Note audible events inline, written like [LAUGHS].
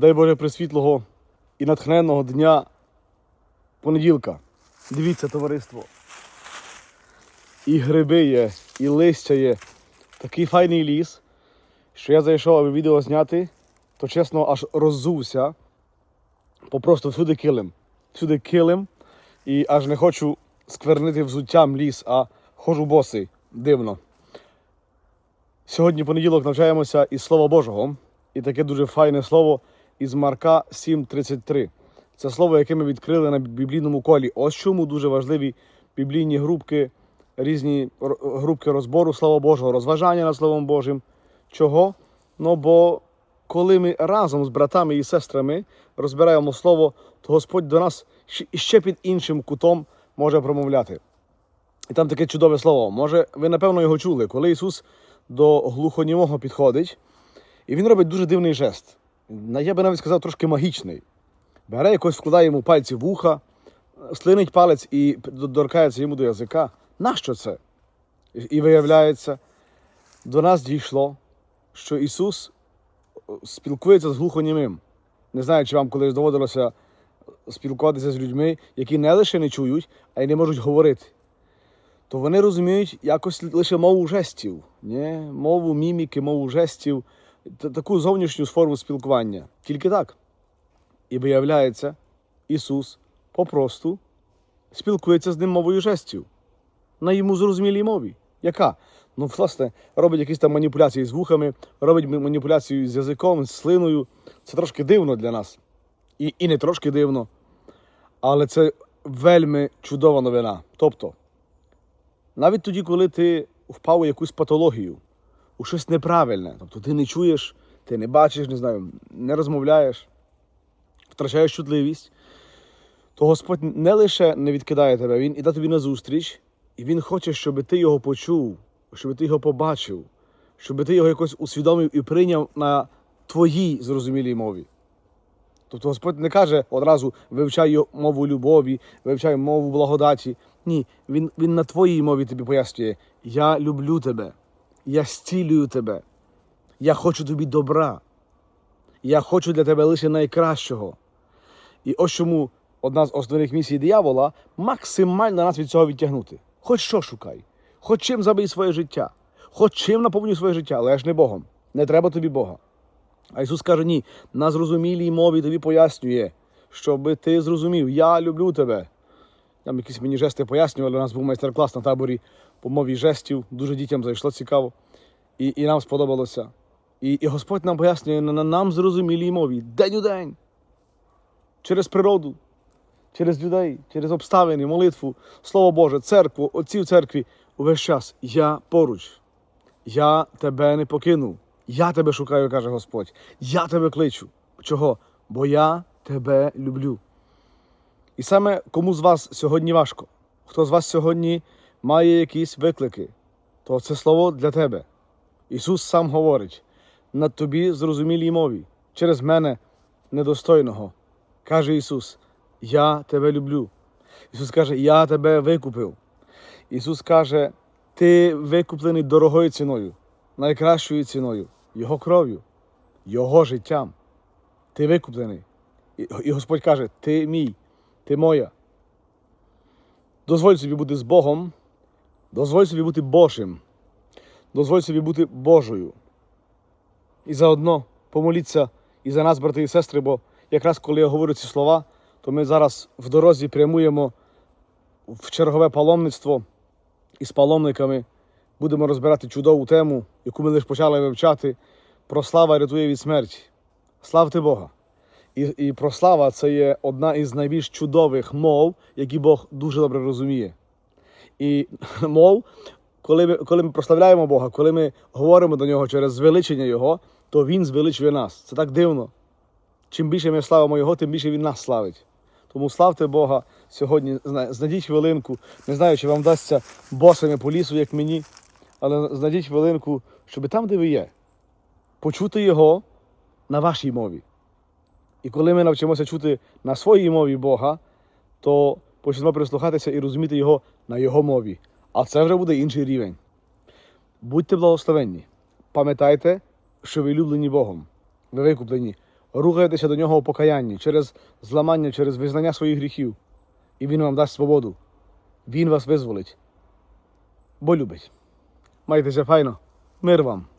Дай Боже присвітлого і натхненного дня понеділка. Дивіться, товариство. І гриби є, і листя є. Такий файний ліс, що я зайшов, аби відео зняти, то чесно аж роззувся. Попросту всюди килим. Всюди килим. І аж не хочу сквернити взуттям ліс, а ходжу босий. Дивно. Сьогодні понеділок навчаємося із Слова Божого. І таке дуже файне слово із Марка 7.33. Це слово, яке ми відкрили на біблійному колі. Ось чому дуже важливі біблійні групки, різні групки розбору Слова Божого, розважання над Словом Божим. Чого? Ну бо коли ми разом з братами і сестрами розбираємо слово, то Господь до нас ще- під іншим кутом може промовляти. І там таке чудове слово. Може, ви напевно його чули, коли Ісус до глухонімого підходить, і він робить дуже дивний жест. Я би навіть сказав трошки магічний. Бере якось, вкладає йому пальці в вуха, слинить палець і доркається йому до язика. Нащо це? І- виявляється, до нас дійшло, що Ісус спілкується з глухонімим. Не знаю, чи вам колись доводилося спілкуватися з людьми, які не лише не чують, а й не можуть говорити. То вони розуміють якось лише мову жестів, ні? мову міміки, мову жестів, таку зовнішню форму спілкування. Тільки так. І виявляється, Ісус попросту спілкується з ним мовою жестів на йому зрозумілій мові. Яка? Ну, власне, робить якісь там маніпуляції з вухами, робить маніпуляцію з язиком, з слиною. Це трошки дивно для нас. І, і не трошки дивно. Але це вельми чудова новина. Тобто, навіть тоді, коли ти впав у якусь патологію, у щось неправильне, тобто ти не чуєш, ти не бачиш, не знаю, не розмовляєш, втрачаєш чутливість, то Господь не лише не відкидає тебе, Він іде тобі назустріч, і Він хоче, щоб ти його почув, щоб ти його побачив, щоб ти його якось усвідомив і прийняв на твоїй зрозумілій мові. Тобто Господь не каже одразу вивчай мову любові, вивчай мову благодаті. Ні, він, він на твоїй мові тобі пояснює: Я люблю тебе, я зцілюю тебе, я хочу тобі добра, я хочу для тебе лише найкращого. І ось чому одна з основних місій диявола максимально нас від цього відтягнути. Хоч що шукай, хоч чим забий своє життя, хоч чим наповнюй своє життя, але ж не Богом. Не треба тобі Бога. А Ісус каже, ні, на зрозумілій мові тобі пояснює, щоб ти зрозумів, я люблю тебе. Там якісь мені жести пояснювали, у нас був майстер-клас на таборі по мові жестів, дуже дітям зайшло цікаво, і, і нам сподобалося. І, і Господь нам пояснює на, на нам зрозумілій мові, день у день, через природу, через людей, через обставини, молитву, Слово Боже, церкву, отці в церкві. Увесь час я поруч. Я тебе не покинув. Я тебе шукаю, каже Господь. Я тебе кличу. Чого? Бо я тебе люблю. І саме кому з вас сьогодні важко, хто з вас сьогодні має якісь виклики, то це слово для тебе. Ісус сам говорить на тобі зрозумілій мові, через мене недостойного. Каже Ісус, я тебе люблю. Ісус каже, я тебе викупив. Ісус каже, ти викуплений дорогою ціною, найкращою ціною, Його кров'ю, Його життям. Ти викуплений. І- Господь каже, ти мій, ти моя. Дозволь собі бути з Богом, дозволь собі бути Божим, дозволь собі бути Божою. І заодно помоліться і за нас, брати і сестри, бо якраз коли я говорю ці слова, то ми зараз в дорозі прямуємо в чергове паломництво і з паломниками будемо розбирати чудову тему, яку ми лише почали вивчати. Про слава рятує від смерті. Славте Бога! І, і прослава це є одна із найбільш чудових мов, які Бог дуже добре розуміє. І [LAUGHS] мов, коли ми, коли ми прославляємо Бога, коли ми говоримо до нього через звеличення Його, то Він звеличує нас. Це так дивно. Чим більше ми славимо Його, тим більше Він нас славить. Тому славте Бога сьогодні, знайдіть хвилинку. Не знаю, чи вам вдасться босими по лісу, як мені, але знайдіть хвилинку, щоб там, де ви є, почути Його на вашій мові. І коли ми навчимося чути на своїй мові Бога, то почнемо прислухатися і розуміти Його на Його мові. А це вже буде інший рівень. Будьте благословенні. Пам'ятайте, що ви люблені Богом. Ви викуплені. Рухайтеся до нього у покаянні через зламання, через визнання своїх гріхів. І Він вам дасть свободу. Він вас визволить. Бо любить. Майтеся файно. Мир вам.